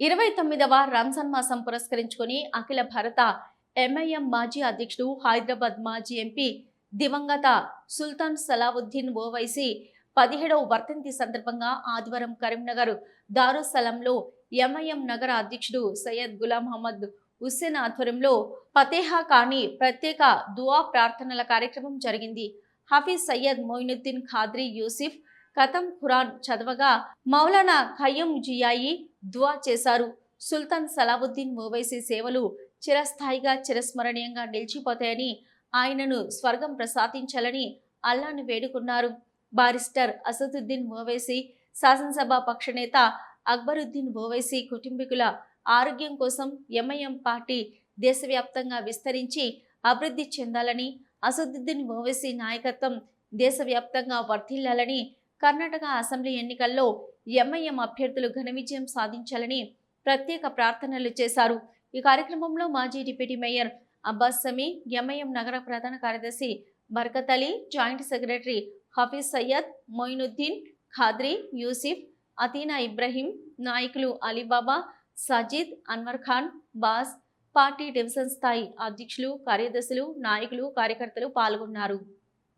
ఇరవై తొమ్మిదవ రంజాన్ మాసం పురస్కరించుకొని అఖిల భారత ఎంఐఎం మాజీ అధ్యక్షుడు హైదరాబాద్ మాజీ ఎంపీ దివంగత సుల్తాన్ సలావుద్దీన్ ఓవైసీ పదిహేడవ వర్తంతి సందర్భంగా ఆదివారం కరీంనగర్ దారుసలంలో ఎంఐఎం నగర అధ్యక్షుడు సయ్యద్ గులాం మహమ్మద్ హుస్సేన్ ఆధ్వర్యంలో ఫతేహా ఖానీ ప్రత్యేక దువా ప్రార్థనల కార్యక్రమం జరిగింది. హఫీజ్ సయ్యద్ మొయినుద్దీన్ ఖాద్రీ యూసిఫ్ కతం ఖురాన్ చదవగా మౌలానా ఖయ్యం జియాయి దువా చేశారు. సుల్తాన్ సలావుద్దీన్ ఓవైసీ సేవలు చిరస్థాయిగా చిరస్మరణీయంగా నిలిచిపోతాయని ఆయనను స్వర్గం ప్రసాదించాలని అల్లాను వేడుకున్నారు. బారిస్టర్ అసదుద్దీన్ ఓవైసీ శాసనసభ పక్షనేత అక్బరుద్దీన్ ఓవైసీ కుటుంబీకుల ఆరోగ్యం కోసం ఎంఐఎం పార్టీ దేశవ్యాప్తంగా విస్తరించి అభివృద్ధి చెందాలని అసదుద్దీన్ ఓవైసీ నాయకత్వం దేశవ్యాప్తంగా వర్ధిల్లాలని కర్ణాటక అసెంబ్లీ ఎన్నికల్లో ఎంఐఎం అభ్యర్థులు ఘన విజయం సాధించాలని ప్రత్యేక ప్రార్థనలు చేశారు. ఈ కార్యక్రమంలో మాజీ deputy mayor Abbas Sami MIM నగర ప్రధాన కార్యదర్శి బర్కత్ అలీ జాయింట్ సెక్రటరీ హఫీజ్ సయ్యద్ మొయినుద్దీన్ ఖాద్రీ యూసిఫ్ అతీనా ఇబ్రహీం నాయకులు అలీబాబా సజీద్ అన్వర్ ఖాన్ బాస్ పార్టీ డివిజన్ స్థాయి అధ్యక్షులు కార్యదర్శులు నాయకులు కార్యకర్తలు పాల్గొన్నారు.